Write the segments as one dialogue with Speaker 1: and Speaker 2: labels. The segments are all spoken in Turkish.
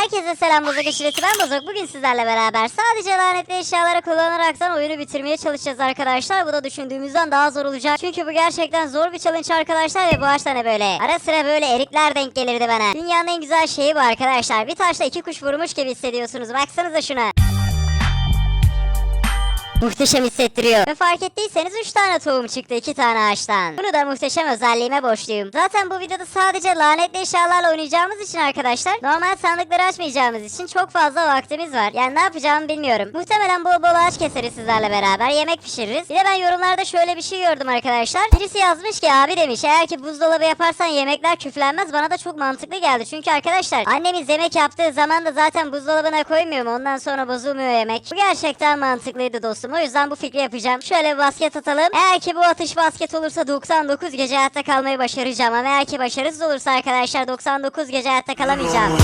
Speaker 1: Herkese selam Bozok Eşireti ben Bozok. Bugün sizlerle beraber sadece lanetli eşyaları kullanaraktan oyunu bitirmeye çalışacağız arkadaşlar. Bu da düşündüğümüzden daha zor olacak. Çünkü bu gerçekten zor bir challenge arkadaşlar ve bu ağaçta ne böyle? Ara sıra böyle erikler denk gelirdi bana. Dünyanın en güzel şeyi bu arkadaşlar. Bir taşla iki kuş vurmuş gibi hissediyorsunuz. Baksanıza şuna. Muhteşem hissettiriyor. Ve fark ettiyseniz 3 tane tohum çıktı 2 tane ağaçtan. Bunu da muhteşem özelliğime borçluyum. Zaten bu videoda sadece lanetli eşyalarla oynayacağımız için arkadaşlar normal sandıkları açmayacağımız için çok fazla vaktimiz var. Yani ne yapacağımı bilmiyorum. Muhtemelen bol bol ağaç keseriz sizlerle beraber. Yemek pişiririz. Bir de ben yorumlarda şöyle bir şey gördüm arkadaşlar. Birisi yazmış ki abi demiş eğer ki buzdolabı yaparsan yemekler küflenmez. Bana da çok mantıklı geldi. Çünkü arkadaşlar annemiz yemek yaptığı zaman da zaten buzdolabına koymuyor mu? Ondan sonra bozulmuyor yemek. Bu gerçekten mantıklıydı dostum. O yüzden bu fikri yapacağım. Şöyle bir basket atalım. Eğer ki bu atış basket olursa 99 gece hayatta kalmayı başaracağım. Ama eğer ki başarısız olursa arkadaşlar 99 gece hayatta kalamayacağım.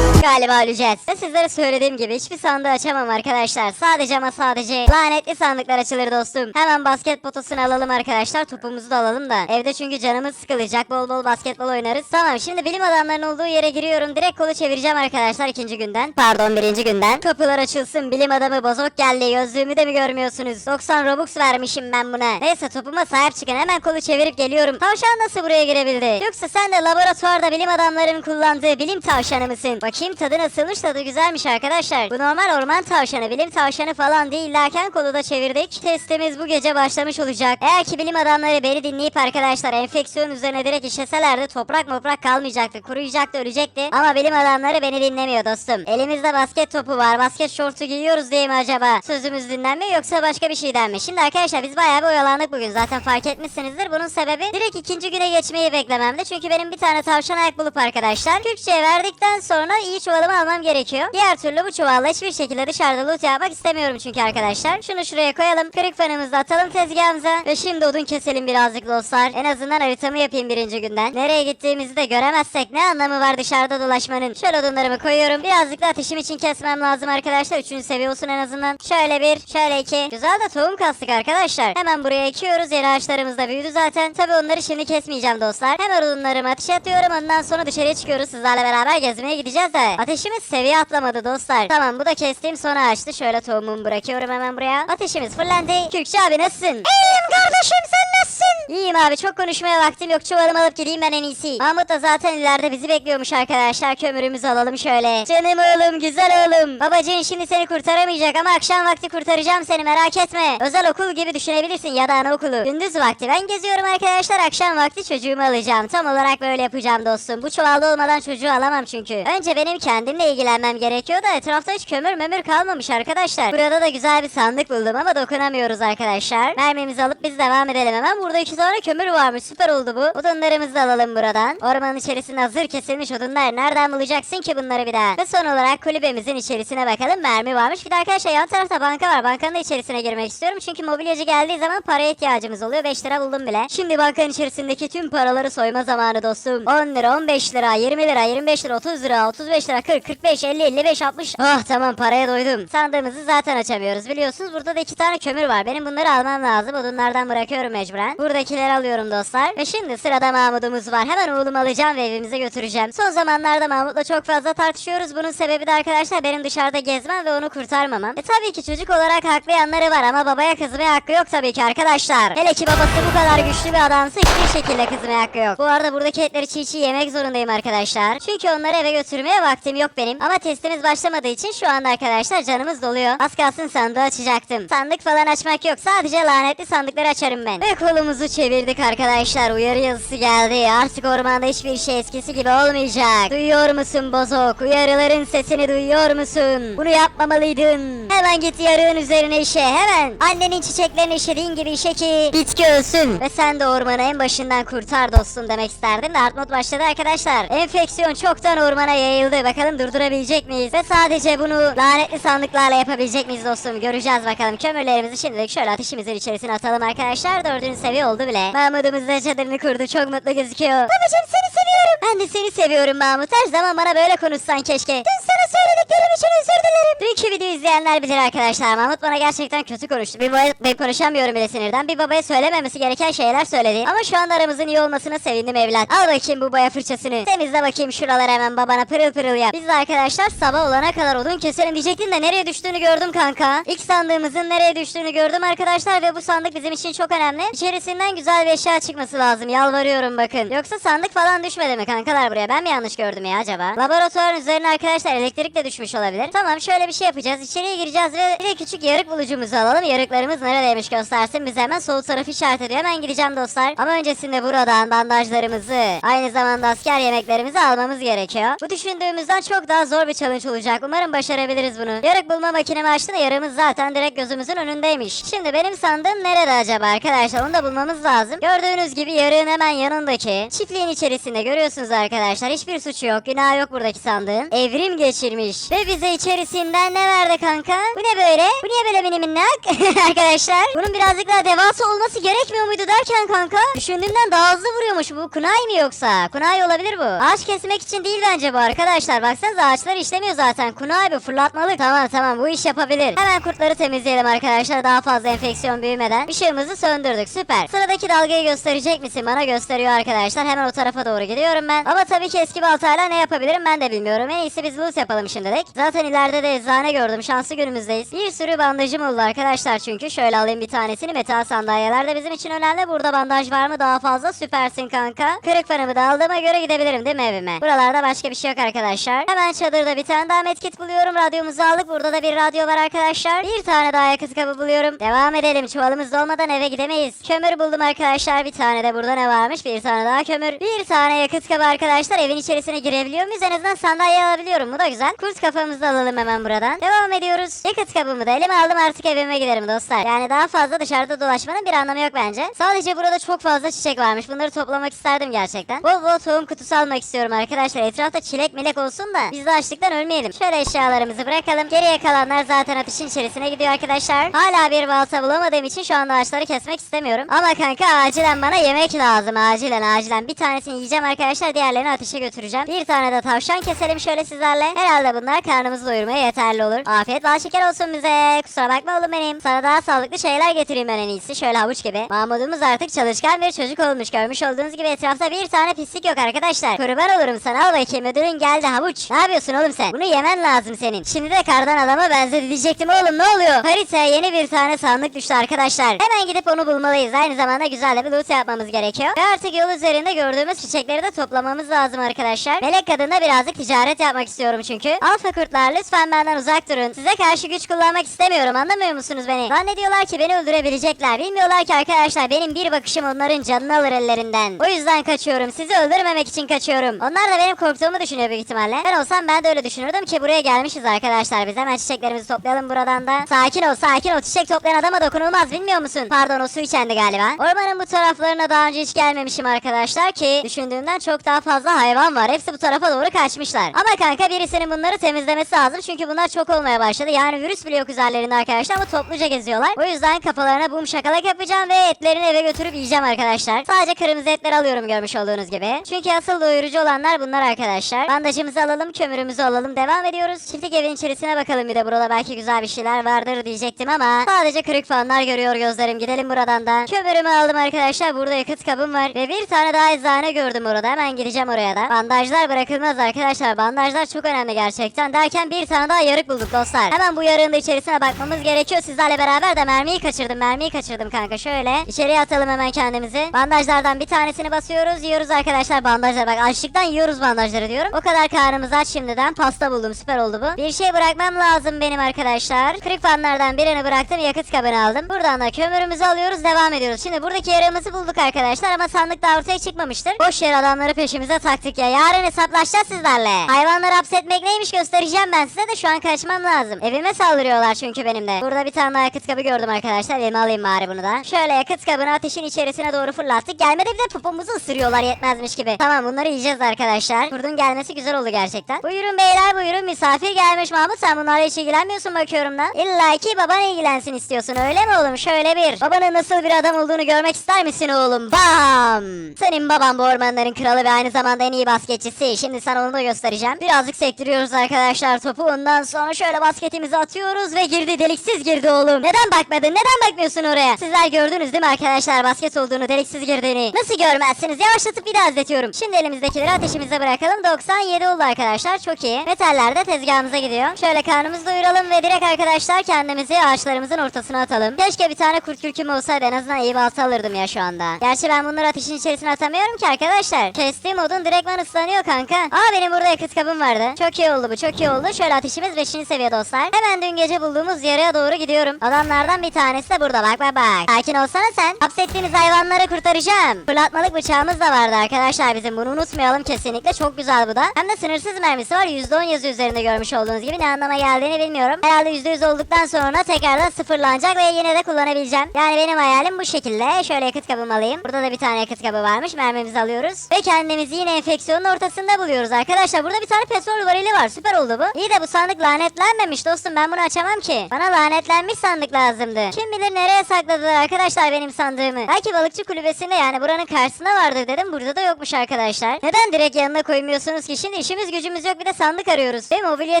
Speaker 1: Galiba öleceğiz. Ve sizlere söylediğim gibi hiçbir sandığı açamam arkadaşlar. Sadece ama sadece lanetli sandıklar açılır dostum. Hemen basket potasını alalım arkadaşlar. Topumuzu da alalım da. Evde çünkü canımız sıkılacak. Bol bol basketbol oynarız. Tamam şimdi bilim adamlarının olduğu yere giriyorum. Direkt kolu çevireceğim arkadaşlar ikinci günden. Pardon birinci günden. Kapılar açılsın. Bilim adamı bozok geldi. Gözlüğümü de mi görmüyorsunuz? 90 Robux vermişim ben buna. Neyse topuma sahip çıkın. Hemen kolu çevirip geliyorum. Tavşan nasıl buraya girebildi? Yoksa sen de laboratuvarda bilim adamlarının kullandığı bilim tavşanı mısın? Bakayım tadı nasılmış tadı güzelmiş arkadaşlar. Bu normal orman tavşanı bilim tavşanı falan değil. Lakin kolu da çevirdik. Testimiz bu gece başlamış olacak. Eğer ki bilim adamları beni dinleyip arkadaşlar enfeksiyon üzerine direkt işeselerdi toprak moprak kalmayacaktı. Kuruyacaktı ölecekti. Ama bilim adamları beni dinlemiyor dostum. Elimizde basket topu var. Basket şortu giyiyoruz diye mi acaba? Sözümüz dinlenmiyor yoksa başka bir şeyden mi? Şimdi arkadaşlar biz bayağı bir oyalandık bugün. Zaten fark etmişsinizdir. Bunun sebebi direkt ikinci güne geçmeyi beklememdi. Çünkü benim bir tane tavşan ayak bulup arkadaşlar Türkçe'ye verdikten sonra iyi çuvalımı almam gerekiyor. Diğer türlü bu çuvalla hiçbir şekilde dışarıda loot yapmak istemiyorum çünkü arkadaşlar. Şunu şuraya koyalım. Kırık fanımızı atalım tezgahımıza. Ve şimdi odun keselim birazcık dostlar. En azından haritamı yapayım birinci günden. Nereye gittiğimizi de göremezsek ne anlamı var dışarıda dolaşmanın. Şöyle odunlarımı koyuyorum. Birazcık da ateşim için kesmem lazım arkadaşlar. Üçüncü seviye olsun en azından. Şöyle bir, şöyle iki. Güzel de tohum kastık arkadaşlar. Hemen buraya ekiyoruz. Yeni ağaçlarımız da büyüdü zaten. Tabi onları şimdi kesmeyeceğim dostlar. Hemen odunlarımı ateşe atıyorum. Ondan sonra dışarıya çıkıyoruz. Sizlerle beraber gezmeye gideceğiz de. Ateşimiz seviye atlamadı dostlar. Tamam bu da kestiğim son ağaçtı. Şöyle tohumumu bırakıyorum hemen buraya. Ateşimiz fırlandı. Kürkçü abi nasılsın? İyiyim kardeşim sen nasılsın? İyiyim abi çok konuşmaya vaktim yok. Çuvalımı alıp gideyim ben en iyisi. Mahmut da zaten ileride bizi bekliyormuş arkadaşlar. Kömürümüzü alalım şöyle. Canım oğlum güzel oğlum. Babacığın şimdi seni kurtaramayacak ama akşam vakti kurtaracağım seni merak etme. Özel okul gibi düşünebilirsin ya da anaokulu. Gündüz vakti ben geziyorum arkadaşlar. Akşam vakti çocuğumu alacağım. Tam olarak böyle yapacağım dostum. Bu çuvalda olmadan çocuğu alamam çünkü. Önce benim kendimle ilgilenmem gerekiyor da etrafta hiç kömür memür kalmamış arkadaşlar. Burada da güzel bir sandık buldum ama dokunamıyoruz arkadaşlar. Mermimizi alıp biz devam edelim hemen. Burada iki tane kömür varmış. Süper oldu bu. Odunlarımızı da alalım buradan. Ormanın içerisinde hazır kesilmiş odunlar. Nereden bulacaksın ki bunları bir daha? Ve son olarak kulübemizin içerisine bakalım. Mermi varmış. Bir de arkadaşlar yan tarafta banka var. Bankanın da içerisine girmek istiyorum. Çünkü mobilyacı geldiği zaman paraya ihtiyacımız oluyor. 5 lira buldum bile. Şimdi bankanın içerisindeki tüm paraları soyma zamanı dostum. 10 lira, 15 lira, 20 lira, 25 lira, 30 lira, 35 lira, 40, 45, 50, 55, 60. Oh tamam paraya doydum. Sandığımızı zaten açamıyoruz. Biliyorsunuz burada da iki tane kömür var. Benim bunları almam lazım. Odunlardan bırakıyorum mecburen. Buradakileri alıyorum dostlar. Ve şimdi sırada Mahmut'umuz var. Hemen oğlumu alacağım ve evimize götüreceğim. Son zamanlarda Mahmut'la çok fazla tartışıyoruz. Bunun sebebi de arkadaşlar benim dışarıda gezmem ve onu kurtarmamam. E tabii ki çocuk olarak haklı yanları var ama babaya kızmaya hakkı yok tabii ki arkadaşlar. Hele ki babası bu kadar güçlü bir adamsa hiçbir şekilde kızmaya hakkı yok. Bu arada buradaki etleri çiğ çiğ yemek zorundayım arkadaşlar. Çünkü onları eve götürmeye vaktim yok benim. Ama testimiz başlamadığı için şu anda arkadaşlar canımız doluyor. Az kalsın sandığı açacaktım. Sandık falan açmak yok. Sadece lanetli sandıkları açarım ben. Ve kolumuzu çevirdik arkadaşlar. Uyarı yazısı geldi. Artık ormanda hiçbir şey eskisi gibi olmayacak. Duyuyor musun Bozok? Uyarıların sesini duyuyor musun? Bunu yapmamalıydın. Hemen git yarığın üzerine işe. Hemen. Annenin çiçeklerini işediğin gibi işe ki bitki ölsün. Ve sen de ormanı en başından kurtar dostum demek isterdim de art mod başladı arkadaşlar. Enfeksiyon çoktan ormana yayıldı. Bakalım durdurabilecek miyiz? Ve sadece bunu lanetli sandıklarla yapabilecek miyiz dostum? Göreceğiz bakalım. Kömürlerimizi şimdilik şöyle ateşimizin içerisine atalım arkadaşlar. Dördüncü seviye oldu bile. Mahmudumuz da çadırını kurdu. Çok mutlu gözüküyor. Babacım seni seviyorum. Ben de seni seviyorum Mahmut. Her zaman bana böyle konuşsan keşke. Dün söylediklerim için özür dilerim. Dünkü izleyenler bilir arkadaşlar. Mahmut bana gerçekten kötü konuştu. Bir babaya ben konuşamıyorum bile sinirden. Bir babaya söylememesi gereken şeyler söyledi. Ama şu an aramızın iyi olmasına sevindim evlat. Al bakayım bu boya fırçasını. Temizle bakayım şuraları hemen babana pırıl pırıl yap. Biz de arkadaşlar sabah olana kadar odun keselim diyecektin de nereye düştüğünü gördüm kanka. İlk sandığımızın nereye düştüğünü gördüm arkadaşlar ve bu sandık bizim için çok önemli. İçerisinden güzel bir eşya çıkması lazım. Yalvarıyorum bakın. Yoksa sandık falan düşmedi mi kankalar buraya? Ben mi yanlış gördüm ya acaba? Laboratuvarın üzerine arkadaşlar elektrik de düşmüş olabilir. Tamam şöyle bir şey yapacağız. İçeriye gireceğiz ve bir küçük yarık bulucumuzu alalım. Yarıklarımız neredeymiş göstersin bize hemen sol tarafı işaret ediyor. Hemen gideceğim dostlar. Ama öncesinde buradan bandajlarımızı aynı zamanda asker yemeklerimizi almamız gerekiyor. Bu düşündüğümüzden çok daha zor bir challenge olacak. Umarım başarabiliriz bunu. Yarık bulma makinemi açtı da yarığımız zaten direkt gözümüzün önündeymiş. Şimdi benim sandığım nerede acaba arkadaşlar? Onu da bulmamız lazım. Gördüğünüz gibi yarığın hemen yanındaki çiftliğin içerisinde görüyorsunuz arkadaşlar. Hiçbir suçu yok. Günah yok buradaki sandığın. Evrim geçirmiş. Ve bize içerisinden ne verdi kanka? Bu ne böyle? Bu niye böyle mini minnak? arkadaşlar. Bunun birazcık daha devasa olması gerekmiyor muydu derken kanka? Düşündüğümden daha hızlı vuruyormuş. Bu kunai mi yoksa? Kunai olabilir bu. Ağaç kesmek için değil bence bu arkadaşlar. Baksanıza ağaçlar işlemiyor zaten. Kunai bu fırlatmalık. Tamam tamam bu iş yapabilir. Hemen kurtları temizleyelim arkadaşlar. Daha fazla enfeksiyon büyümeden. Işığımızı söndürdük. Süper. Sıradaki dalgayı gösterecek misin? Bana gösteriyor arkadaşlar. Hemen o tarafa doğru gidiyorum ben. Ama tabii ki eski baltayla ne yapabilirim ben de bilmiyorum. En iyisi biz loot yapalım şimdilik. Zaten ileride de eczane gördüm. Şanslı günümüzdeyiz. Bir sürü bandajım oldu arkadaşlar çünkü. Şöyle alayım bir tanesini. Metal sandalyeler de bizim için önemli. Burada bandaj var mı daha fazla? Süpersin kanka. Kırık fanımı da aldığıma göre gidebilirim değil mi evime? Buralarda başka bir şey yok arkadaşlar. Hemen çadırda bir tane daha medkit buluyorum. Radyomuzu aldık. Burada da bir radyo var arkadaşlar. Bir tane daha yakıt kabı buluyorum. Devam edelim. Çuvalımız dolmadan eve gidemeyiz. Kömür buldum arkadaşlar. Bir tane de burada ne varmış? Bir tane daha kömür. Bir tane yakıt kabı arkadaşlar. Evin içerisine girebiliyor muyuz? En azından sandalye alabiliyorum. Bu da güzel. Kurt kafamızı alalım hemen buradan. Devam ediyoruz. Yakıt kabımı da elime aldım artık evime giderim dostlar. Yani daha fazla dışarıda dolaşmanın bir anlamı yok bence. Sadece burada çok fazla çiçek varmış. Bunları toplamak isterdim gerçekten. Bol bol tohum kutusu almak istiyorum arkadaşlar. Etrafta çilek milek olsun da biz de açlıktan ölmeyelim. Şöyle eşyalarımızı bırakalım. Geriye kalanlar zaten ateşin içerisine gidiyor arkadaşlar. Hala bir balta bulamadığım için şu anda ağaçları kesmek istemiyorum. Ama kanka acilen bana yemek lazım. Acilen acilen. Bir tanesini yiyeceğim arkadaşlar. Diğerlerini ateşe götüreceğim. Bir tane de tavşan keselim şöyle sizlerle. Herhalde bunlar karnımızı doyurmaya yeterli olur. Afiyet bal şeker olsun bize. Kusura bakma oğlum benim. Sana daha sağlıklı şeyler getireyim ben en iyisi. Şöyle havuç gibi. Mahmudumuz artık çalışkan bir çocuk olmuş. Görmüş olduğunuz gibi etrafta bir tane pislik yok arkadaşlar. Kurban olurum sana. Al bakayım ödülün geldi havuç. Ne yapıyorsun oğlum sen? Bunu yemen lazım senin. Şimdi de kardan adama benzedi diyecektim oğlum ne oluyor? Haritaya yeni bir tane sandık düştü arkadaşlar. Hemen gidip onu bulmalıyız. Aynı zamanda güzel de bir loot yapmamız gerekiyor. Ve artık yol üzerinde gördüğümüz çiçekleri de toplamamız lazım arkadaşlar. Melek kadınla birazcık ticaret yapmak istiyorum çünkü. Alfa kurtlar lütfen benden uzak durun. Size karşı güç kullanmak istemiyorum anlamıyor musunuz beni? Zannediyorlar ki beni öldürebilecekler. Bilmiyorlar ki arkadaşlar benim bir bakışım onların canını alır ellerinden. O yüzden kaçıyorum. Sizi öldürmemek için kaçıyorum. Onlar da benim korktuğumu düşünüyor büyük ihtimalle. Ben olsam ben de öyle düşünürdüm ki buraya gelmişiz arkadaşlar. Biz hemen çiçeklerimizi toplayalım buradan da. Sakin ol sakin ol. Çiçek toplayan adama dokunulmaz bilmiyor musun? Pardon o su içendi galiba. Ormanın bu taraflarına daha önce hiç gelmemişim arkadaşlar ki düşündüğümden çok daha fazla hayvan var. Hepsi bu tarafa doğru kaçmışlar. Ama kanka birisinin bunları temizlemesi lazım. Çünkü bunlar çok olmaya başladı. Yani virüs bile yok üzerlerinde arkadaşlar ama topluca geziyorlar. O yüzden kafalarına bum şakalak yapacağım ve etlerini eve götürüp yiyeceğim arkadaşlar. Sadece kırmızı etler alıyorum görmüş olduğunuz gibi. Çünkü asıl doyurucu olanlar bunlar arkadaşlar. Bandajımızı alalım, kömürümüzü alalım. Devam ediyoruz. Çiftlik evin içerisine bakalım bir de burada belki güzel bir şeyler vardır diyecektim ama sadece kırık fanlar görüyor gözlerim. Gidelim buradan da. Kömürümü aldım arkadaşlar. Burada yakıt kabım var ve bir tane daha eczane gördüm orada. Hemen gideceğim oraya da. Bandajlar bırakılmaz arkadaşlar. Bandajlar çok önemli gerçekten. Derken bir tane daha yarık bulduk dostlar. Hemen bu yarığın da içerisine bakmamız gerekiyor. Sizlerle beraber de mermiyi kaçırdım. Mermiyi kaçırdım kanka. Şöyle içeriye atalım hemen kendimizi. Bandajlardan bir tanesini basıyoruz. Yiyoruz arkadaşlar bandajları. Bak açlıktan yiyoruz bandajları diyorum. O kadar karnımız aç şimdiden. Pasta buldum. Süper oldu bu. Bir şey bırakmam lazım benim arkadaşlar. Kırık fanlardan birini bıraktım. Yakıt kabını aldım. Buradan da kömürümüzü alıyoruz. Devam ediyoruz. Şimdi buradaki yarığımızı bulduk arkadaşlar ama sandık daha ortaya çıkmamıştır. Boş yer adamları peşimize taktık ya. Yarın hesaplaşacağız sizlerle. Hayvanları hapsetmek neymiş göstereceğim ben size de şu an kaçmam lazım. Evime saldırıyorlar çünkü benim de. Burada bir tane daha yakıt kabı gördüm arkadaşlar. Elime alayım bari bunu da. Şöyle yakıt kabını ateşin içerisine doğru fırlattık. Gelmedi bir de popumuzu ısırıyorlar yetmezmiş gibi. Tamam bunları yiyeceğiz arkadaşlar. Kurdun gelmesi güzel oldu gerçekten. Buyurun beyler buyurun misafir gelmiş Mahmut sen bunlarla hiç ilgilenmiyorsun bakıyorum da. İlla ki baban ilgilensin istiyorsun öyle mi oğlum? Şöyle bir. Babanın nasıl bir adam olduğunu görmek ister misin oğlum? Bam! Senin baban bu ormanların kralı ve aynı zamanda en iyi basketçisi. Şimdi sana onu da göstereceğim. Birazcık sektiriyoruz arkadaşlar topu. Ondan sonra şöyle basketimizi atıyoruz ve girdi. Deliksiz girdi oğlum. Neden bakmadın? Neden bakmıyorsun oraya? Sizler gördünüz değil mi arkadaşlar basket olduğunu, deliksiz girdiğini? Nasıl görmezsiniz? Yavaşlatıp bir daha izletiyorum. Şimdi elimizdekileri ateşimize bırakalım. 97 oldu arkadaşlar. Çok iyi. Metaller de tezgahımıza gidiyor. Şöyle karnımızı doyuralım ve direkt arkadaşlar kendimizi ağaçlarımızın ortasına atalım. Keşke bir tane kurt kürküm olsaydı en azından iyi balta alırdım ya şu anda. Gerçi ben bunları ateşin içerisine atamıyorum ki arkadaşlar. Kestiğim odun direktman ıslanıyor kanka. Aa benim burada yakıt kabım vardı. Çok iyi oldu bu çok iyi oldu. Şöyle ateşimiz 5. seviye dostlar. Hemen dün gece bulduğumuz yarıya doğru gidiyorum. Adamlardan bir tanesi de burada bak bak bak. Sakin olsana sen. Hapsettiğimiz hayvanları kurtaracağım. Fırlatmalık bıçağımız da vardı arkadaşlar bizim. Bunu unutmayalım kesinlikle. Çok güzel bu da. Hem de sınırsız mermisi var. %10 yazıyor üzerinde görmüş olduğunuz gibi. Ne anlama geldiğini bilmiyorum. Herhalde %100 olduktan sonra tekrardan sıfırlanacak ve yine de kullanabileceğim. Yani benim hayalim bu şekilde. Şöyle yakıt kabımı alayım. Burada da bir tane yakıt kabı varmış. Mermimizi alıyoruz. Ve kendimizi yine enfeksiyonun ortasında buluyoruz arkadaşlar. Burada bir tane petrol varili var. Süper oldu bu. İyi de bu sandık lanetlenmemiş dostum. Ben bunu açamam ki. Bana lanetlenmiş sandık lazımdı. Kim bilir nereye sakladılar arkadaşlar benim sandığımı. Belki balıkçı kulübesinde yani buranın karşısında vardır dedim. Burada da yokmuş arkadaşlar. Neden direkt yanına koymuyorsunuz ki? Şimdi işimiz gücümüz yok bir de sandık arıyoruz. Ve mobilya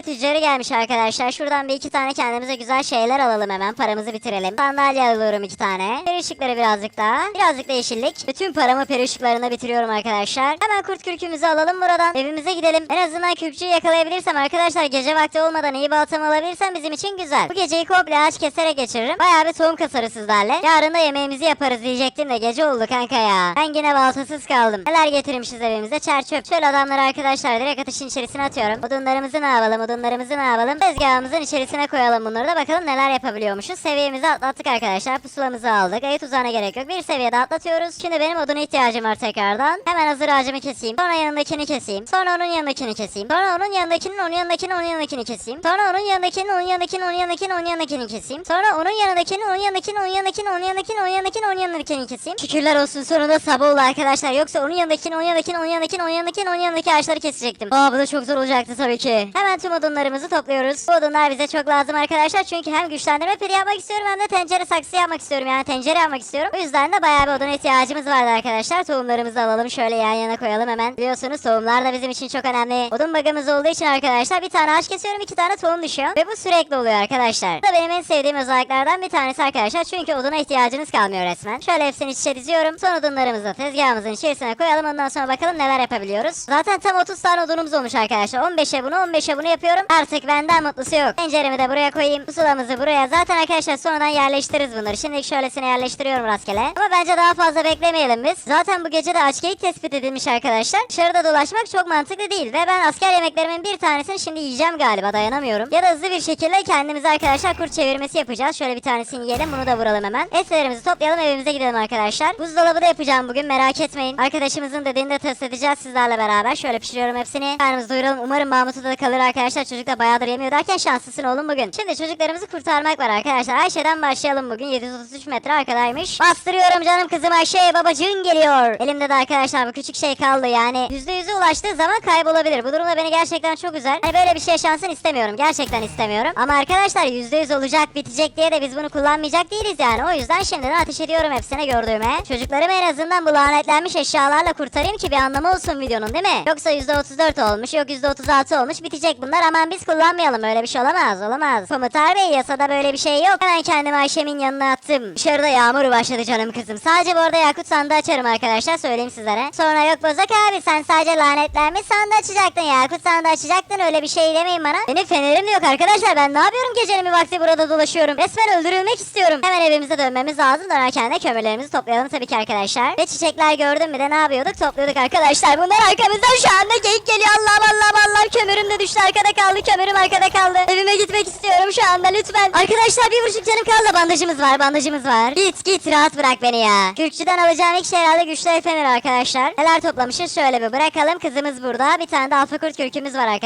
Speaker 1: tüccarı gelmiş arkadaşlar. Şuradan bir iki tane kendimize güzel şeyler alalım hemen. Paramızı bitirelim. Sandalye alıyorum iki tane. Peri ışıkları birazcık daha. Birazcık da yeşillik. Bütün paramı peri ışıklarına bitiriyorum arkadaşlar. Hemen kurt kürkümüzü alalım buradan. Evimize gidelim. En azından kürkçüyü yakalayabilirsem arkadaşlar gece vakti olmadan iyi baltamı alabilirsem bizim için güzel. Bu geceyi komple ağaç keserek geçiririm. Bayağı bir tohum kasarız sizlerle. Yarın da yemeğimizi yaparız diyecektim de gece oldu kanka ya. Ben yine baltasız kaldım. Neler getirmişiz evimize? Çer çöp. Şöyle adamları arkadaşlar direkt ateşin içerisine atıyorum. Odunlarımızı ne yapalım? Odunlarımızı ne yapalım? Tezgahımızın içerisine koyalım bunları da bakalım neler yapabiliyormuşuz. Seviyemizi atlattık arkadaşlar. Pusulamızı aldık. Ayı tuzağına gerek yok. Bir seviyede atlatıyoruz. Şimdi benim oduna ihtiyacım var tekrardan. Hemen hazır ağacımı keseyim. Sonra yanındakini keseyim. Sonra onun yanındakini keseyim. Sonra onun yanındakinin onun yanındakini onun yanındakini keseyim. Sonra onun yanındakinin onun yanındakini onun yanındakini onun yanındakini keseyim. Sonra onun yanındakinin onun yanındakini onun yanındakini onun yanındakini onun yanındakini onun yanındakini keseyim. Şükürler olsun sonunda sabah oldu arkadaşlar. Yoksa onun yanındakini onun yanındakini onun yanındakini onun yanındakini onun yanındaki ağaçları kesecektim. Aa bu da çok zor olacaktı tabii ki. Hemen tüm odunlarımızı topluyoruz. Bu odunlar bize çok lazım arkadaşlar. Çünkü hem güçlendirme piri yapmak istiyorum hem de tencere saksı yapmak istiyorum. Yani tencere yapmak istiyorum. O yüzden de bayağı bir oduna ihtiyacımız vardı arkadaşlar. Tohumlarımızı alalım. Şöyle yan yana koyalım hemen. Biliyorsunuz tohumlar da bizim için çok önemli. Odun bagımız olduğu için arkadaşlar bir tane ağaç kesiyorum iki tane tohum düşüyor. Ve bu sürekli oluyor arkadaşlar. Bu da benim en sevdiğim özelliklerden bir tanesi arkadaşlar. Çünkü oduna ihtiyacınız kalmıyor resmen. Şöyle hepsini iç içe diziyorum. Son odunlarımızı da tezgahımızın içerisine koyalım. Ondan sonra bakalım neler yapabiliyoruz. Zaten tam 30 tane odunumuz olmuş arkadaşlar. 15'e bunu 15'e bunu yapıyorum. Artık benden mutlusu yok. Tenceremi de buraya koyayım. Pusulamızı buraya. Zaten arkadaşlar sonradan yerleştiririz bunları. Şimdi şöylesine yerleştiriyorum rastgele. Ama bence daha fazla beklemeyelim biz. Zaten bu gece de aç geyik tespit edilmiş arkadaşlar. Dışarıda dolaşmak çok mantıklı değil. Ve ben asker yemeklerimin bir tanesini şimdi yiyeceğim galiba dayanamıyorum. Ya da hızlı bir şekilde kendimize arkadaşlar kurt çevirmesi yapacağız. Şöyle bir tanesini yiyelim bunu da vuralım hemen. Etlerimizi toplayalım evimize gidelim arkadaşlar. Buzdolabı da yapacağım bugün merak etmeyin. Arkadaşımızın dediğini de test edeceğiz sizlerle beraber. Şöyle pişiriyorum hepsini. Karnımızı doyuralım. Umarım Mahmut'u da kalır arkadaşlar. Çocuk da bayağıdır yemiyor derken şanslısın oğlum bugün. Şimdi çocuklarımızı kurtarmak var arkadaşlar. Ayşe'den başlayalım bugün. 733 metre arkadaymış. Bastırıyorum canım kızım Ayşe. Babacığın geliyor. Elimde de arkadaşlar bu küçük şey kaldı yani. %100'e ulaştığı zaman kaybolabilir. Bu durumda beni gerçekten çok üzer. Hani böyle bir şey şansın istemiyorum. Gerçekten istemiyorum. Ama arkadaşlar %100 olacak bitecek diye de biz bunu kullanmayacak değiliz yani. O yüzden şimdiden ateş ediyorum hepsine gördüğüme. Çocuklarımı en azından bu lanetlenmiş eşyalarla kurtarayım ki bir anlamı olsun videonun değil mi? Yoksa %34 olmuş yok %36 olmuş bitecek bunlar. Aman biz kullanmayalım öyle bir şey olamaz olamaz. Komutar bey yasada böyle bir şey yok. Hemen kendimi Ayşem'in yanına attım. Dışarıda yağmur başladı canım kızım. Sadece bu arada yakut sandığı açarım arkadaşlar söyleyeyim sizlere. Sonra yok Bozak abi sen sadece lanetlenmiş sandığı açacaktın yakut sandığı açacaktın öyle bir şey demeyin bana. Benim fenerim yok arkadaşlar ben ne yapıyorum gecenin vakti burada dolaşıyorum. Resmen öldürülmek istiyorum. Hemen evimize dönmemiz lazım. Dönerken de kömürlerimizi toplayalım tabii ki arkadaşlar. Ve çiçekler gördüm mü de ne yapıyorduk? Topluyorduk arkadaşlar. Bunlar arkamızdan şu anda geyik geliyor. Allah'ım Allah'ım Allah'ım kömürüm de düştü arkada kaldı. Kömürüm arkada kaldı. Evime gitmek istiyorum şu anda lütfen. Arkadaşlar bir buçuk canım kaldı. Bandajımız var bandajımız var. Git git rahat bırak beni ya. Kürkçüden alacağım ilk şey herhalde güçlü efemir arkadaşlar. Neler toplamışız şöyle bir bırakalım. Kızımız burada. Bir tane de alfa kurt kürkümüz var arkadaşlar.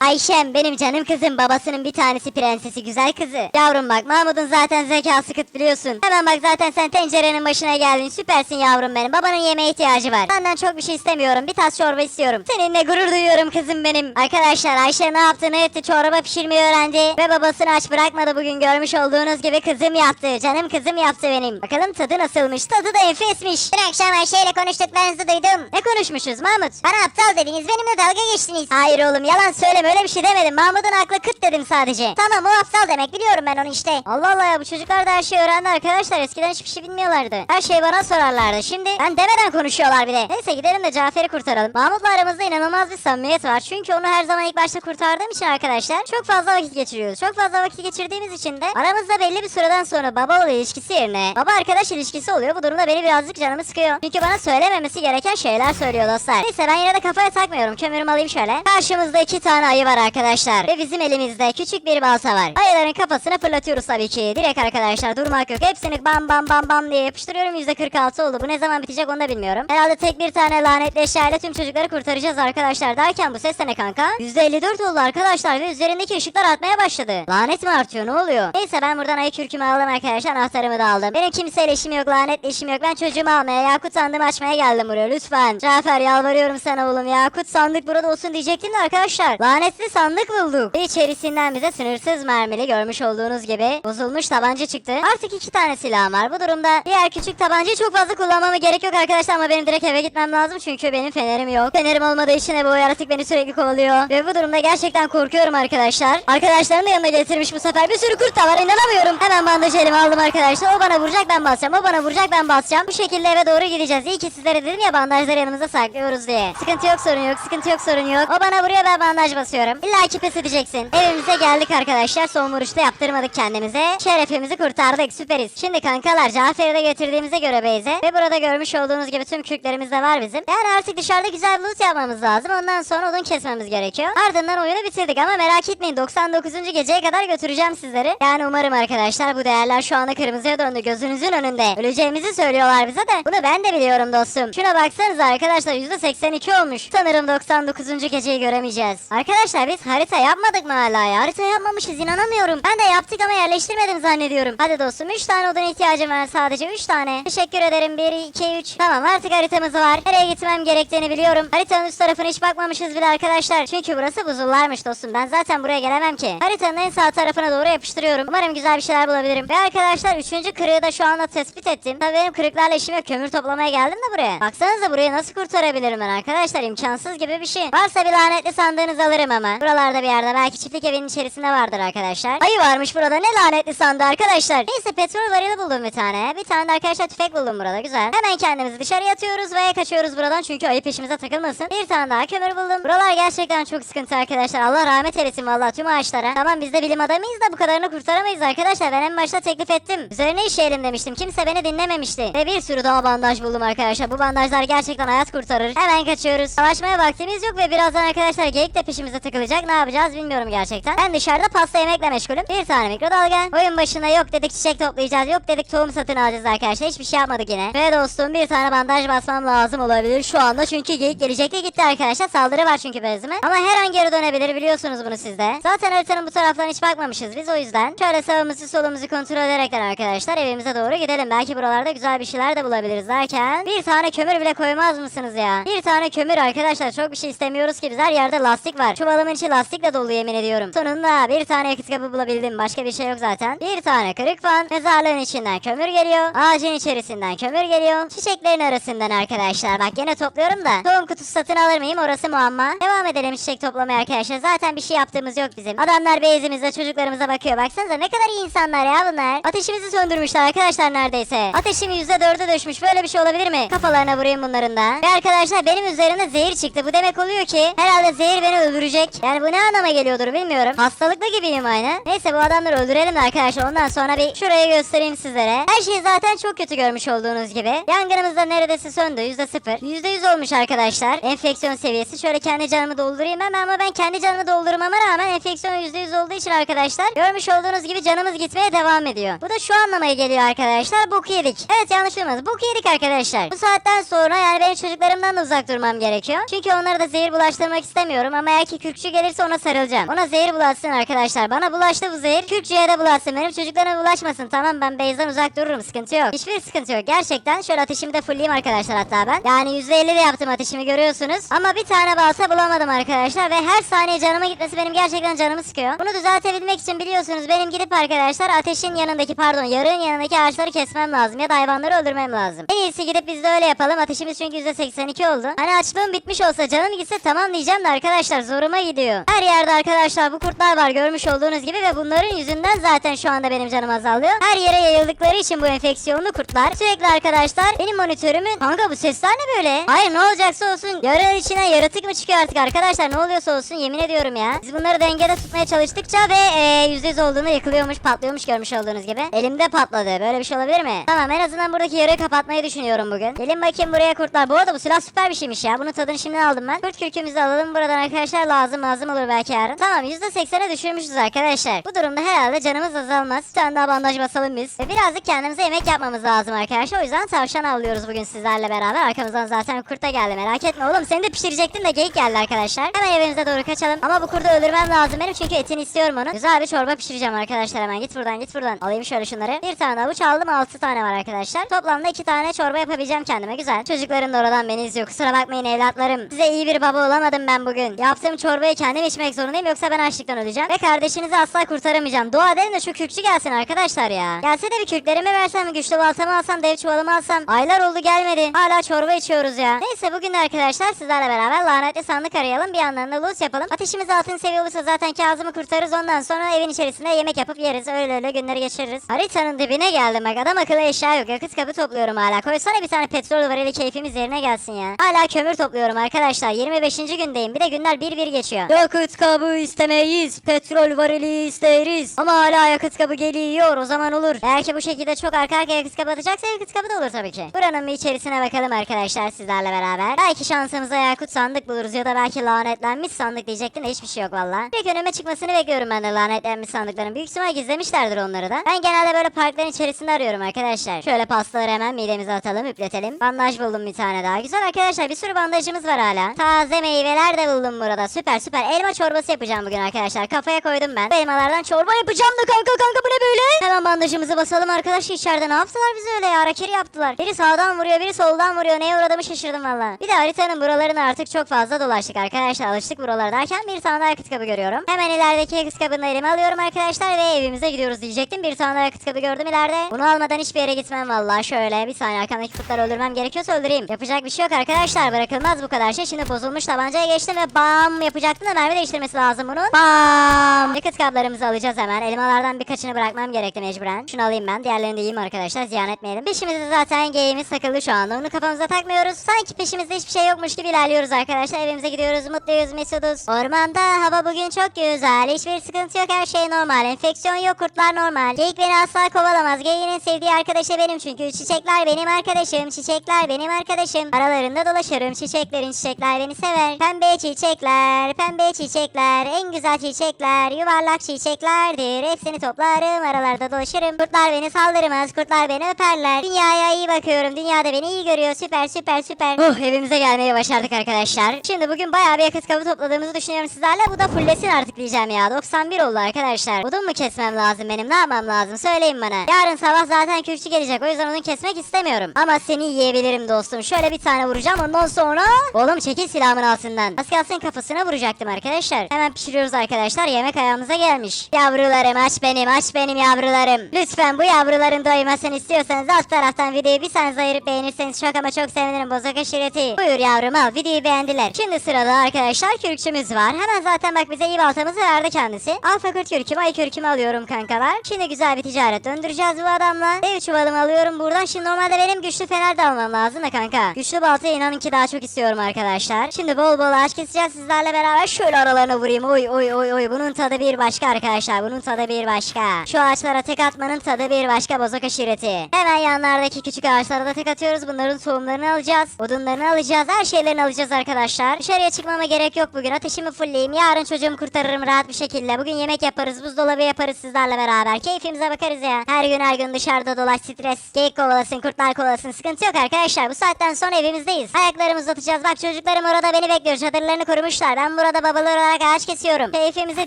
Speaker 1: Ayşem benim canım kızım. Babasının bir tanesi prensesi güzel kızı. Yavrum bak Mahmut'un zaten zekası kıt biliyorsun. Hemen bak zaten sen tencerenin başına geldin. Süpersin yavrum benim. Babanın yemeğe ihtiyacı var. Senden çok bir şey istemiyorum. Bir tas çorba istiyorum. Seninle gurur duyuyorum kızım benim. Arkadaşlar Ayşe ne yaptı ne etti çorba pişirmeyi öğrendi. Ve babasını aç bırakmadı bugün görmüş olduğunuz gibi kızım yaptı. Canım kızım yaptı benim. Bakalım tadı nasılmış. Tadı da enfesmiş. Dün akşam Ayşe ile konuştuklarınızı duydum. Ne konuşmuşuz Mahmut?
Speaker 2: Bana aptal dediniz benimle dalga geçtiniz.
Speaker 1: Hayır oğlum yalan söyleme öyle bir şey demedim. Mahmut'un aklı kıt dedim sadece.
Speaker 2: Tamam o aptal demek biliyorum ben onu işte.
Speaker 1: Allah Allah ya bu çocuklar da her şeyi öğrendi arkadaşlar. Eskiden hiçbir şey bilmiyorlardı. Her şeyi bana sorarlardı. Şimdi ben demeden konuşuyorlar bir de. Neyse gidelim de Cafer'i kurtaralım. Mahmut'la aramızda inanılmaz bir samimiyet var. Çünkü onu her zaman ilk başta kurtardığım için arkadaşlar çok fazla vakit geçiriyoruz. Çok fazla vakit geçirdiğimiz için de aramızda belli bir süreden sonra baba oğlu ilişkisi yerine baba arkadaş ilişkisi oluyor. Bu durumda beni birazcık canımı sıkıyor. Çünkü bana söylememesi gereken şeyler söylüyor dostlar. Neyse ben yine de kafaya takmıyorum. Kömürümü alayım şöyle. Karşımızda iki tane ayı var arkadaşlar. Ve bizim elimizde küçük bir balta var. Ayıların kafasına fırlatıyoruz tabii ki. Direkt arkadaşlar durmak yok. Hepsini bam bam bam bam diye yapıştırıyorum. %46 oldu. Bu ne zaman bitecek onu da bilmiyorum. Herhalde tek bir tane lanetli eşyayla tüm çocukları kurtaracağız arkadaşlar derken bu ses ne kanka? %54 oldu arkadaşlar ve üzerindeki ışıklar artmaya başladı. Lanet mi artıyor ne oluyor? Neyse ben buradan ayı kürkümü aldım arkadaşlar anahtarımı da aldım. Benim kimseyle işim yok lanetle işim yok. Ben çocuğumu almaya Yakut sandığımı açmaya geldim buraya lütfen. Cafer yalvarıyorum sana oğlum Yakut sandık burada olsun diyecektim de arkadaşlar. Lanetli sandık bulduk. Ve içerisinden bize sınırsız mermili görmüş olduğunuz gibi bozulmuş tabanca çıktı. Artık iki tane silahım var. Bu durumda diğer küçük tabancayı çok fazla kullanmama gerek yok arkadaşlar ama benim direkt eve gitmem lazım çünkü benim fenerim yok. Fenerim olmadığı için de bu yaratık beni sürekli kovalıyor. Ve bu durumda gerçekten korkuyorum arkadaşlar. Arkadaşlarım da yanına getirmiş bu sefer. Bir sürü kurt da var inanamıyorum. Hemen bandaj elime aldım arkadaşlar. O bana vuracak ben basacağım. O bana vuracak ben basacağım. Bu şekilde eve doğru gideceğiz. İyi ki sizlere dedim ya bandajları yanımıza saklıyoruz diye. Sıkıntı yok sorun yok. Sıkıntı yok sorun yok. O bana vuruyor ben bandaj basıyorum. İlla ki pes edeceksin. Evimize geldik arkadaşlar. Son vuruşta yaptırmadık kendimize. Şerefimizi kurtardık. Süperiz. Şimdi kankalar Cafer'i de getirdiğimize göre Beyze. Ve burada görmüş olduğunuz gibi tüm kürklerimiz de var bizim. Yani artık dışarıda güzel loot yapmamız lazım. Ondan sonra odun kesmemiz gerekiyor. Ardından oyunu bitirdik ama merak etmeyin 99. geceye kadar götüreceğim sizleri. Yani umarım arkadaşlar bu değerler şu anda kırmızıya döndü gözünüzün önünde. Öleceğimizi söylüyorlar bize de. Bunu ben de biliyorum dostum. Şuna baksanıza arkadaşlar %82 olmuş. Sanırım 99. geceyi göremeyeceğiz. Arkadaşlar biz harita yapmadık mı hala ya? Harita yapmamışız inanamıyorum. Ben de yaptık ama yerleştirmedim zannediyorum. Hadi dostum 3 tane odun ihtiyacım var sadece 3 tane. Teşekkür ederim 1, 2, 3. Tamam artık haritamız var. Nereye gitmem gerektiğini biliyorum. Haritanın üst tarafına hiç bakmamışız bile arkadaşlar. Çünkü burası buzullarmış dostum. Ben zaten buraya gelemem ki. Haritanın en sağ tarafına doğru yapıştırıyorum. Umarım güzel bir şeyler bulabilirim. Ve arkadaşlar 3. kırığı da şu anda tespit ettim. Tabii benim kırıklarla işim yok. Kömür toplamaya geldim de buraya. Baksanıza burayı nasıl kurtarabilirim ben arkadaşlar. imkansız gibi bir şey. Varsa bir lanetli sandığınızı alırım ama. Buralarda bir yerde belki çiftlik evinin içerisinde vardır arkadaşlar. Ayı varmış burada. Ne lanetli sandığı arkadaşlar. Neyse petrol varili buldum bir tane. Bir tane de arkadaşlar tüfek buldum burada. Güzel. Hemen kendimizi dışarı atıyoruz ve kaçıyoruz buradan. Çünkü ayı peşimize takılmasın. Bir tane daha kömür buldum. Buralar gerçekten çok sıkıntı arkadaşlar. Allah rahmet eylesin vallahi tüm ağaçlara. Tamam biz de bilim adamıyız da bu kadarını kurtaramayız arkadaşlar. Ben en başta teklif ettim. Üzerine işleyelim demiştim. Kimse beni dinlememişti. Ve bir sürü daha bandaj buldum arkadaşlar. Bu bandajlar gerçekten hayat kurtarır. Hemen kaçıyoruz. Savaşmaya vaktimiz yok ve birazdan arkadaşlar geyik de peşimize takılacak. Ne yapacağız bilmiyorum gerçekten. Ben dışarıda pasta yemekle meşgulüm. Bir tane mikrodalga. Oyun başında yok dedik çiçek toplayacağız. Yok dedik tohum satın alacağız arkadaşlar. Hiçbir şey yapmadık yine. Ve dostum bir tane bandaj basmam lazım olabilir şu anda. Çünkü geyik gelecekti gitti arkadaşlar. Saldırı var çünkü bezime. Ama her an geri dönebilir biliyorsunuz bunu sizde. Zaten haritanın bu taraflarına hiç bakmamışız biz o yüzden. Şöyle sağımızı solumuzu kontrol ederekten arkadaşlar evimize doğru gidelim. Belki buralarda güzel bir şeyler de bulabiliriz derken. Bir tane kömür bile koymaz mısınız ya? Bir tane kömür arkadaşlar çok bir şey istemiyoruz ki biz her yerde lastik var. Çuvalımın içi lastikle dolu yemin ediyorum. Sonunda bir tane yakıt kabı bulabildim. Başka bir şey yok zaten. Bir tane kırık fan. Mezarlığın içinden kömür geliyor. Ağacın içerisinden kömür geliyor. Çiçeklerin arasından arkadaşlar. Bak gene topluyorum da. Tohum kutusu satın alır mıyım? Orası muamma. Devam edelim çiçek toplamaya arkadaşlar. Zaten bir şey yaptığımız yok bizim. Adamlar bezimizde çocuklarımıza bakıyor. Baksanıza ne kadar iyi insanlar ya bunlar. Ateşimizi söndürmüşler arkadaşlar neredeyse. Ateşim %4'e düşmüş. Böyle bir şey olabilir mi? Kafalarına vurayım bunların da. Ve arkadaşlar benim üzerimde zehir çıktı. Bu demek oluyor ki herhalde zehir beni öldürecek. Yani bu ne anlama geliyordur bilmiyorum. Hastalıklı gibiyim aynı. Neyse bu adamları öldürelim de arkadaşlar. Ondan sonra bir şurayı göstereyim sizlere. Her şey zaten çok kötü görmüş olduğunuz gibi. Yangınımız da neredeyse söndü. %0. %100 olmuş arkadaşlar. Enfeksiyon seviyesi. Şöyle kendi canımı doldurayım hemen ama ben kendi canımı doldurmama rağmen enfeksiyon %100 olduğu için arkadaşlar görmüş olduğunuz gibi canımız gitmeye devam ediyor. Bu da şu anlamaya geliyor arkadaşlar. Boku yedik. Evet yanlış duymadınız. Boku yedik arkadaşlar. Bu saatten sonra yani benim çocuklarımdan da uzak durmam gerekiyor. Çünkü onlara da zehir bulaştırmak istemiyorum ama eğer ki kürkçü gelirse ona sarılacağım. Ona zehir bulaşsın arkadaşlar. Bana bulaştı bu zehir. Kürkçüye de bulaşsın. Benim çocuklarıma bulaşmasın. Tamam ben Beyz'den uzak dururum. Sıkıntı yok. Hiçbir sıkıntı yok. Gerçekten şöyle ateşimi de fullleyeyim arkadaşlar hatta ben. Yani %50 de yaptım ateşimi görüyorsunuz. Ama bir tane balta bulamadım arkadaşlar ve her saniye canıma gitmesi benim gerçekten canımı sıkıyor. Bunu düzeltebilmek için biliyorsunuz benim gidip arkadaşlar ateşin yanındaki pardon yarığın yanındaki ağaçları kesmem lazım ya da hayvanları öldürmem lazım. En iyisi gidip biz de öyle yapalım. Ateşimiz çünkü %82 oldu. Hani açlığım bitmiş olsa canım gitse tamam diyeceğim de arkadaşlar zoruma gidiyor. Her yerde arkadaşlar bu kurtlar var görmüş olduğunuz gibi ve bunların yüzünden zaten şu anda benim canım azalıyor. Her yere yayıldıkları için bu enfeksiyonlu kurtlar sürekli arkadaşlar benim monitörümün kanka bu sesler ne böyle? Hayır ne olacaksa olsun yarın içinden yaratık mı çıkıyor artık arkadaşlar ne oluyorsa olsun yemin ediyorum ya. Biz bunları dengede tutmaya çalıştıkça ve e, %100 olduğunu yıkılıyormuş patlıyormuş görmüş olduğunuz gibi. Elimde patladı böyle bir şey olabilir mi? Tamam en azından buradaki yarayı kapatmayı düşünüyorum bugün. Gelin bakayım buraya kurtlar. Bu arada bu silah süper bir şeymiş ya. Bunun tadını şimdi aldım ben. Kurt kürkümüzü alalım buradan arkadaşlar lazım lazım olur belki yarın. Tamam %80'e düşürmüşüz arkadaşlar. Bu durumda herhalde canımız azalmaz. Bir tane daha bandaj basalım biz. Birazcık kendimize yemek yapmamız lazım arkadaşlar. O yüzden tavşan avlıyoruz bugün sizlerle beraber. Arkamızdan zaten kurt da geldi merak etme oğlum. Seni de pişirecektim de geyik geldi arkadaşlar. Hemen evimize doğru kaçalım. Ama bu kurdu öldürmem lazım benim çünkü etini istiyorum onu. Güzel bir çorba pişireceğim arkadaşlar hemen. Git buradan git buradan. Alayım şöyle şunları. Bir tane avuç aldım 6 tane var arkadaşlar. Toplamda 2 tane çorba yapabileceğim kendime güzel. Çocuklarım da oradan beni izliyor. Kusura bakmayın evlatlarım. Size iyi bir baba olamadım ben bugün. Yaptığım çorbayı kendim içmek zorundayım yoksa ben açlıktan öleceğim. Ve kardeşinizi asla kurtaramayacağım. Dua edelim de şu kürkçü gelsin arkadaşlar ya. Gelse de bir kürklerimi versem, güçlü baltamı alsam, dev çuvalımı alsam. Aylar oldu gelmedi. Hala çorba içiyoruz ya. Neyse bugün arkadaşlar sizlerle beraber lanetli sandık arayalım. Bir yandan da loot yapalım. Ateşimiz altın seviye olursa zaten Kazım'ı kurtarırız. Ondan sonra evin içerisinde yemek yapıp yeriz. Öyle öyle günleri geçiririz. Haritanın dibine geldim bak. Adam akıllı eşya yok. Yakıt kabı topluyorum hala. Koysana bir tane petrol varili keyfimiz yerine gelsin ya. Hala kömür topluyorum arkadaşlar. 25. gündeyim. Bir de günler bir bir geçiyor. Yakıt kabı istemeyiz. Petrol varili isteriz. Ama hala yakıt kabı geliyor. O zaman olur. Eğer ki bu şekilde çok arka arkaya yakıt kabı atacaksa yakıt kabı da olur tabii ki. Buranın bir içerisine bakalım arkadaşlar sizlerle beraber. Belki şansımıza yakut sandık buluruz ya da belki lanetlenmiş sandık diyecektim de hiçbir şey yok valla. Direkt önüme çıkmasını bekliyorum ben de lanetlenmiş sandıkların. Büyük ihtimal gizlemişlerdir onları da. Ben genelde böyle parkların içerisinde arıyorum arkadaşlar. Şöyle pastaları hemen midemize atalım üpletelim. Bandaj buldum bir tane daha. Güzel arkadaşlar bir sürü bandajımız var hala. Taze meyveler de buldum burada. Süper süper. Elma çorbası yapacağım bugün arkadaşlar. Kafaya koydum ben. Elmalardan çorba yapacağım da kanka kanka bu ne böyle? Hemen bandajımızı basalım arkadaşlar içeride. Ne yaptılar bize öyle ya? Hareketi yaptılar. Biri sağdan vuruyor biri soldan vuruyor. Neye uğradığımı şaşırdım valla. Bir de haritanın buralarını artık çok fazla dolaştık arkadaşlar. Alıştık buralar derken bir tane daha yakıt görüyorum. Hemen ilerideki yakıt kabını elime alıyorum arkadaşlar ve evimize gidiyoruz diyecektim. Bir tane daha yakıt gördüm ileride. Bunu almadan hiçbir yere gitmem valla. Şöyle bir saniye arkamdaki kurtları öldürmem gerekiyorsa öldüreyim. Yapacak bir şey yok arkadaşlar. Bırakılmaz bu kadar şey. Şimdi bozulmuş tabancaya geçtim ve bam yapacaktım da mermi değiştirmesi lazım bunu. Bam. Yakıt kablarımızı alacağız hemen. Elmalardan birkaçını bırakmam gerekti mecburen. Şunu alayım ben. Diğerlerini de yiyeyim arkadaşlar. Ziyan etmeyelim. Peşimizde zaten geyimiz takıldı şu anda. Onu kafamıza takmıyoruz. Sanki peşimizde hiçbir şey yokmuş gibi ilerliyoruz arkadaşlar. Evimize gidiyoruz. Mutluyuz, mesuduz. Ormanda hava bugün çok güzel. Hiçbir sıkıntı yok. Her şey normal. Enfeksiyon yok. Kurtlar normal. Geyik beni asla kovalamaz. Geyiğin en sevdiği arkadaşı benim çünkü. Çiçekler benim arkadaşım. Çiçekler benim arkadaşım. Aralarında dolaşırım. Çiçeklerin çiçekler beni sever. Pembe çiçekler, pembe çiçekler. En güzel çiçekler. Yuvarlak çiçeklerdir. Hepsini toplarım. Aralarda dolaşırım. Kurtlar beni saldırmaz. Kurtlar beni öperler. Dünyaya iyi bakıyorum. Dünyada beni iyi görüyor. Süper süper süper. Oh evimize gelmeyi başardık arkadaşlar. Şimdi bugün bayağı bir yakıt kabı topladığımızı düşünüyorum sizlerle. Bu da fullesin artık diyeceğim ya. 91 oldu arkadaşlar. Odun mu kesmem lazım benim? Ne yapmam lazım? Söyleyin bana. Yarın sabah zaten kürkçü gelecek. O yüzden onu kesmek istemiyorum. Ama seni yiyebilirim dostum. Şöyle bir tane vuracağım. Ondan sonra... Oğlum çekil silahımın altından. Az kalsın kafasına vuracaktım arkadaşlar. Hemen pişiriyoruz arkadaşlar. Yemek ayağımıza gelmiş. Yavrularım aç benim aç benim yavrularım. Lütfen bu yavruların doymasını istiyorsanız alt taraftan videoyu bir saniye ayırıp beğenirseniz çok ama çok sevinirim bozak aşireti. Buyur yavrum al videoyu beğendiler. Şimdi sırada arkadaşlar kürkçümüz var. Hemen zaten bak bize iyi baltamızı verdi kendisi. Alfa kurt kürkümü ay kürkümü alıyorum kankalar. Şimdi güzel bir ticaret döndüreceğiz bu adamla. Dev çuvalımı alıyorum buradan. Şimdi normalde benim güçlü fener de almam lazım da kanka. Güçlü baltayı inanın ki daha çok istiyorum arkadaşlar. Şimdi bol bol ağaç keseceğiz sizlerle beraber. Şöyle aralarına vurayım. Oy oy oy oy. Bunun tadı bir başka arkadaşlar. Bunun tadı bir başka. Şu ağaçlara tek atmanın tadı bir başka bozak aşireti. Hemen yanlardaki küçük ağaçlara da tek atıyoruz. Bunların tohumlarını alacağız. Odunlarını alacağız. Her şeylerini alacağız arkadaşlar. Dışarıya çıkmama gerek yok bugün. Ateşimi fullleyeyim. Yarın çocuğumu kurtarırım rahat bir şekilde. Bugün yemek yaparız. Buzdolabı yaparız sizlerle beraber. Keyfimize bakarız ya. Her gün her gün dışarıda dolaş stres. Geyik kovalasın, kurtlar kovalasın. Sıkıntı yok arkadaşlar. Bu saatten sonra evimizdeyiz. Ayaklarımızı atacağız. Bak çocuklarım orada beni bekliyor. Çadırlarını kurmuşlar. Ben burada babalar olarak ağaç kesiyorum. Keyfimize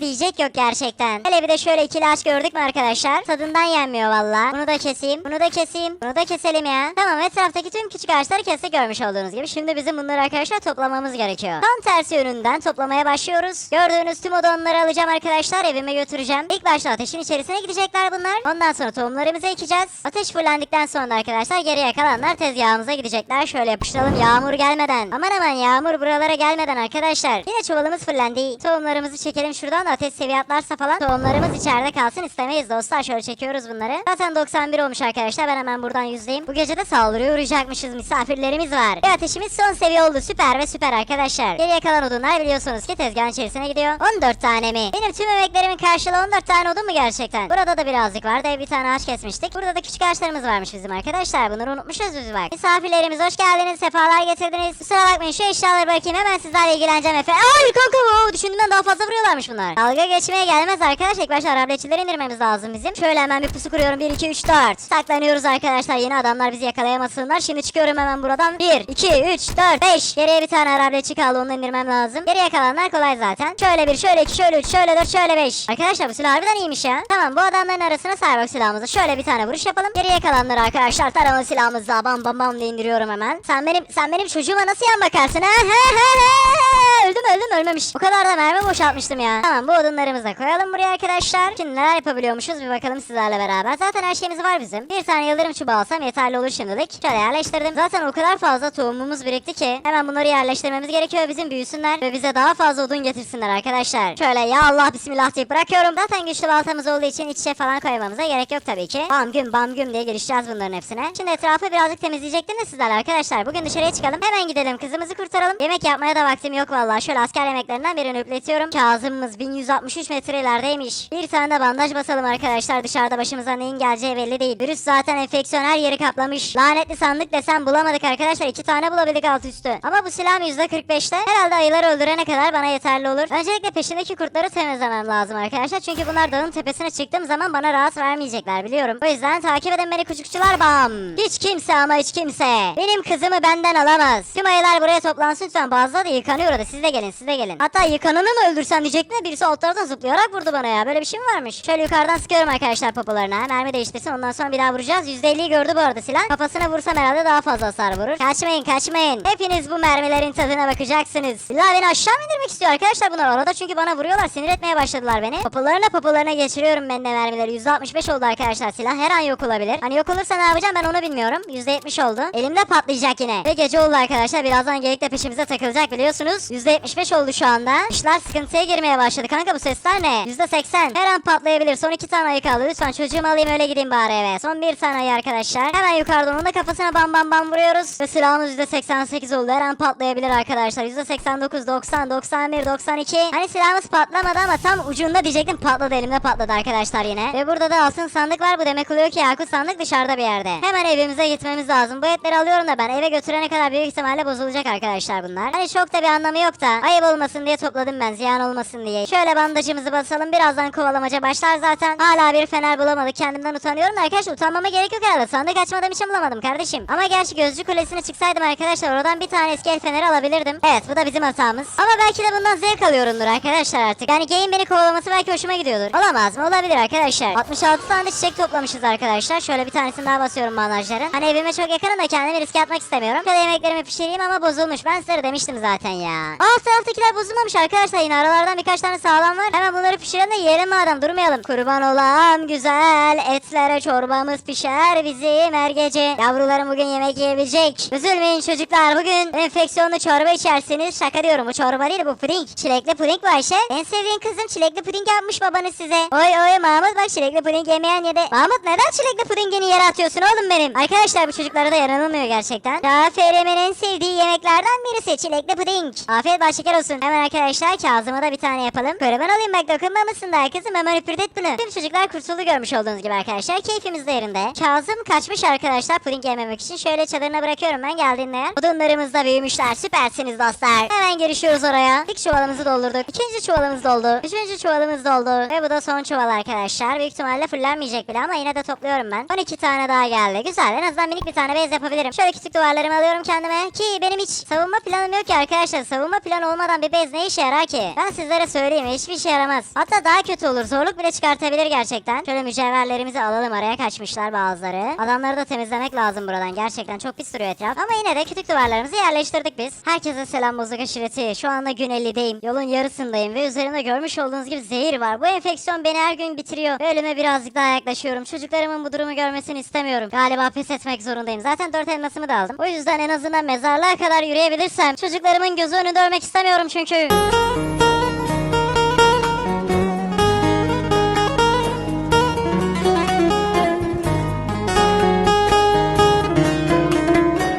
Speaker 1: diyecek yok gerçekten. Hele bir de şöyle ikili ağaç gördük mü arkadaşlar? Tadından yenmiyor valla. Bunu da keseyim. Bunu da keseyim. Bunu da keselim ya. Tamam etraftaki tüm küçük ağaçları kestik görmüş olduğunuz gibi. Şimdi bizim bunları arkadaşlar toplamamız gerekiyor. Tam tersi yönünden toplamaya başlıyoruz. Gördüğünüz tüm odunları alacağım arkadaşlar. Evime götüreceğim. İlk başta ateşin içerisine gidecekler bunlar. Ondan sonra tohumlarımızı ekeceğiz. Ateş fullendikten sonra arkadaşlar geriye kalanlar tezgahımıza gidecekler. Şöyle yapıştıralım yağmur gelmeden. Aman aman yağmur buralara gelmeden arkadaşlar. Yine çuvalımız fırlandı. Tohumlarımızı çekelim şuradan da ateş seviye atlarsa falan. Tohumlarımız içeride kalsın istemeyiz dostlar. Şöyle çekiyoruz bunları. Zaten 91 olmuş arkadaşlar. Ben hemen buradan yüzdeyim. Bu gece de saldırıya uğrayacakmışız. Misafirlerimiz var. Ve ateşimiz son seviye oldu. Süper ve süper arkadaşlar. Geriye kalan odunlar biliyorsunuz ki tezgahın içerisine gidiyor. 14 tane mi? Benim tüm emeklerimin karşılığı 14 tane odun mu gerçekten? Burada da birazcık var. Dev bir tane ağaç kesmiştik. Burada da küçük ağaçlarımız varmış bizim arkadaşlar. Bunları unutmuşuz biz bak. Misafirlerimiz hoş geldiniz. Sefalar getirdiniz. Kusura bakmayın şu eşyaları bırakayım. Hemen sizlerle ilgileneceğim Efe. Ay kanka o düşündüğümden daha fazla vuruyorlarmış bunlar. Dalga geçmeye gelmez arkadaş. İlk başta arableçileri indirmemiz lazım bizim. Şöyle hemen bir pusu kuruyorum. 1, 2, 3, 4. Saklanıyoruz arkadaşlar. Yeni adamlar bizi yakalayamasınlar. Şimdi çıkıyorum hemen buradan. 1, 2, 3, 4, 5. Geriye bir tane arableçi kaldı. Onu indirmem lazım. Geriye kalanlar kolay zaten. Şöyle bir, şöyle iki, şöyle üç, şöyle dört, şöyle beş. Arkadaşlar bu silah harbiden iyiymiş ya. Tamam bu adamların arasına cyborg silahımızı. Şöyle bir tane vuruş yapalım. Geriye kalanları arkadaşlar tarama silahımızla bam bam bam diye indiriyorum hemen. Sen benim sen benim çocuğuma nasıl yan bakarsın ha? He he he. Öldüm öldüm ölmemiş. O kadar da mermi boşaltmıştım ya. Tamam bu odunlarımızı da koyalım buraya arkadaşlar. Şimdi neler yapabiliyormuşuz bir bakalım sizlerle beraber. Zaten her şeyimiz var bizim. Bir tane yıldırım çubuğu alsam yeterli olur şimdilik. Şöyle yerleştirdim. Zaten o kadar fazla tohumumuz birikti ki hemen bunları yerleştirmemiz gerekiyor bizim büyüsünler ve bize daha fazla odun getirsinler arkadaşlar. Şöyle ya Allah bismillah deyip bırakıyorum. Zaten güçlü baltamız olduğu için iç içe falan koymamıza gerek yok tabii ki. Bam güm bam güm diye girişeceğiz bunların hepsine. Şimdi etrafı birazcık temizleyecektim de sizler arkadaşlar. Bugün dışarıya çıkalım. Hemen gidelim kızımızı kurtaralım. Yemek yapmaya da vaktim yok vallahi. Şöyle asker yemeklerinden birini üpletiyorum. Kazımımız 1163 metre ilerideymiş. Bir tane de bandaj basalım arkadaşlar. Dışarıda başımıza neyin geleceği belli değil. Virüs zaten enfeksiyon her yeri kaplamış. Lanetli sandık desem bulamadık arkadaşlar. İki tane bulabildik alt üstü. Ama bu silahım %45'te. Herhalde ayıları öldürene kadar bana yeterli olur. Öncelikle peşindeki kurtları temizlemem lazım arkadaşlar. Çünkü bunlar dağın tepesine çıktığım zaman bana rahat vermeyecekler biliyorum. O yüzden takip edin beni küçükçüler bam. Hiç kimse ama hiç kimse. Benim kızımı benden alamaz. Tüm ayılar buraya toplansın lütfen. Bazıları da yıkanıyor orada. Siz de gelin siz de gelin. Hatta yıkananı mı öldürsem diyecektim birisi altlardan zıplayarak vurdu bana ya. Böyle bir şey mi varmış? Şöyle yukarıdan sıkıyorum arkadaşlar popolarına. Mermi değiştirsin ondan sonra bir daha vuracağız. %50'yi gördü bu arada silah. Kafasına vursam herhalde daha fazla hasar vurur. Kaçmayın kaçmayın. Hepiniz bu mermilerin tadına bakacaksınız. İlla beni aşağı mı indirmek istiyor arkadaşlar bunlar. Arada çünkü bana vuruyorlar. Sinir etmeye başladılar beni. Popolarına popolarına geçiriyorum ben de mermileri. %65 oldu arkadaşlar silah. Her an yok olabilir. Hani yok olursa ne yapacağım ben onu bilmiyorum. %70 oldu. Elimde patlayacak yine. Ve gece oldu arkadaşlar. Birazdan geyik de peşimize takılacak biliyorsunuz. %75 oldu şu anda. İşler sıkıntıya girmeye başladı. Kanka bu sesler ne? %80. Her an patlayabilir. Son iki tane ayı kaldı. Lütfen çocuğumu alayım öyle gideyim bari eve. Son bir tane ayı arkadaşlar. Hemen yukarıdan onun da kafasına bam bam bam vuruyoruz. Ve silahımız %88 oldu. Her an patlayabilir arkadaşlar. %89, 90, 91, 92. Hani silahımız patlamadı ama tam ucunda diyecektim patladı elimde patladı arkadaşlar yine. Ve burada da altın sandık var. Bu demek oluyor ki Yakut sandık dışarıda bir yerde. Hemen evimize gitmemiz lazım. Bu etleri alıyorum da ben eve götürene kadar büyük ihtimalle bozulacak arkadaşlar bunlar. Hani çok da bir anlamı yok da ayıp olmasın diye topladım ben ziyan olmasın diye. Şöyle bandajımızı basalım. Birazdan kovalamaca başlar zaten. Hala bir fener bulamadık. Kendimden utanıyorum da arkadaşlar utanmama gerek yok herhalde. Sandık açmadığım için bulamadım kardeşim. Ama gerçi gözcü kulesine çıksaydım arkadaşlar oradan bir tane eski el feneri alabilirdim. Evet bu da bizim hatamız. Ama belki de bundan zevk alıyorumdur arkadaşlar artık. Yani game beni kovalaması belki hoşuma gidiyordur. Olamaz mı? Olabilir arkadaşlar. 66 tane çiçek toplamışız arkadaşlar. Şöyle bir tanesini daha basıyorum bandajların. Hani evime çok yakınım da kendimi riske atmak istemiyorum. Şöyle yemeklerimi pişireyim ama bozulmuş. Ben size demiştim zaten ya. Alt taraftakiler bozulmamış arkadaşlar. Yine aralardan birkaç tane sağlam var. Hemen bunları pişirelim de yiyelim madem durmayalım. Kurban olam güzel etlere çorbamız pişer bizim her gece. Yavrularım bugün yemek yiyebilecek. Üzülmeyin çocuklar bugün enfeksiyonlu çorba içersiniz. Şaka diyorum bu çorba değil bu puding. Çilekli puding bu Ayşe. En sevdiğin kızım çilekli puding yapmış babanız size. Oy oy Mahmut bak çilekli puding yemeyen yedi. Mahmut neden çilekli pudingini yere atıyorsun oğlum benim? Arkadaşlar bu çocuklara da yaranılmıyor gerçekten. Raferimin en sevdiği yemeklerden birisi çilekli puding. Afiyet bal şeker olsun. Hemen arkadaşlar Kazım'a da bir tane yapalım. Kurban olayım bak dokunmamışsın daha kızım hemen üpürdet bunu. Tüm çocuklar kurtuldu görmüş olduğunuz gibi arkadaşlar. Keyfimiz de yerinde. Kazım kaçmış arkadaşlar puding yememek için. Şöyle çadırına bırakıyorum ben geldiğinde. Odunlarımız da büyümüşler. Süpersiniz dostlar. Hemen girişiyoruz oraya. İlk çuvalımızı doldurduk. İkinci çuvalımız doldu. Üçüncü çuvalımız doldu. Ve bu da son çuval arkadaşlar. Büyük ihtimalle fullenmeyecek bile ama yine de topluyorum ben. 12 tane daha geldi. Güzel. En azından minik bir tane bez yapabilirim. Şöyle küçük duvarlarımı alıyorum kendime. Ki benim hiç savunma planım yok ki arkadaşlar. Savunma planı olmadan bir bez ne işe yarar ki? Ben sizlere söyleyeyim hiçbir işe yaramaz. Hatta daha kötü olur zorluk bile çıkartabilir gerçekten. Şöyle mücevherlerimizi alalım araya kaçmışlar bazıları. Adamları da temizlemek lazım buradan gerçekten çok pis duruyor etraf. Ama yine de kütük duvarlarımızı yerleştirdik biz. Herkese selam bozuk aşireti. Şu anda gün 50'deyim. Yolun yarısındayım ve üzerimde görmüş olduğunuz gibi zehir var. Bu enfeksiyon beni her gün bitiriyor. Ölüme birazcık daha yaklaşıyorum. Çocuklarımın bu durumu görmesini istemiyorum. Galiba pes etmek zorundayım. Zaten dört elmasımı da aldım. O yüzden en azından mezarlığa kadar yürüyebilirsem çocuklarımın gözü önünde ölmek istemiyorum çünkü.